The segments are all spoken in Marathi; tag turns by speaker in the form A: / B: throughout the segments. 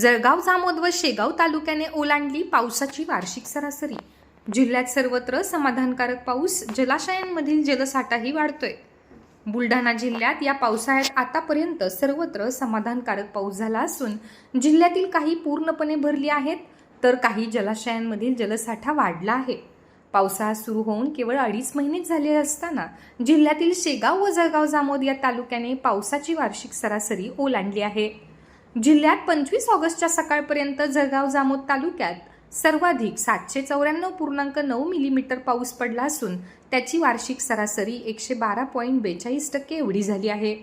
A: जळगाव जामोद व शेगाव तालुक्याने ओलांडली पावसाची वार्षिक सरासरी. जिल्ह्यात सर्वत्र समाधानकारक पाऊस जलाशयांमधील जलसाठाही वाढतोय. बुलढाणा जिल्ह्यात या पावसाळ्यात आतापर्यंत सर्वत्र समाधानकारक पाऊस झाला असून जिल्ह्यातील काही पूर्णपणे भरली आहेत तर काही जलाशयांमधील जलसाठा वाढला आहे. पावसाळा सुरू होऊन केवळ अडीच महिनेच झाले असताना जिल्ह्यातील शेगाव व जळगाव जामोद या तालुक्याने पावसाची वार्षिक सरासरी ओलांडली आहे. जिल्ह्यात पंचवीस ऑगस्टच्या सकाळपर्यंत जळगाव जामोद तालुक्यात सर्वाधिक सातशे चौऱ्याण्णव पूर्णांक नऊ मिलीमीटर पाऊस पडला असून त्याची वार्षिक सरासरी एकशे बारा पॉईंट बेचाळीस टक्के एवढी झाली आहे.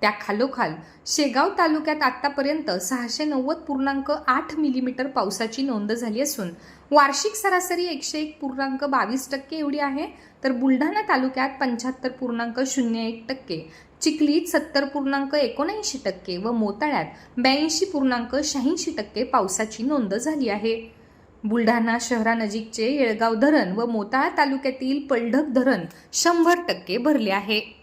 A: त्या खालोखाल शेगाव तालुक्यात आतापर्यंत सहाशे नव्वद पूर्णांक आठ मिलीमीटर पावसाची नोंद झाली असून वार्षिक सरासरी एकशे एक पूर्णांक बावीस टक्के एवढी आहे. तर बुलढाणा तालुक्यात पंच्याहत्तर पूर्णांक शून्य एक टक्के चिखलीत सत्तर पूर्णांक एकोणऐंशी टक्के व मोताळ्यात ब्याऐंशी पूर्णांक शहाऐंशी टक्के पावसाची नोंद झाली आहे. बुलढाणा शहरानजीकचे येळगाव धरण व मोताळा तालुक्यातील पलढक धरण शंभर टक्के भरले आहे.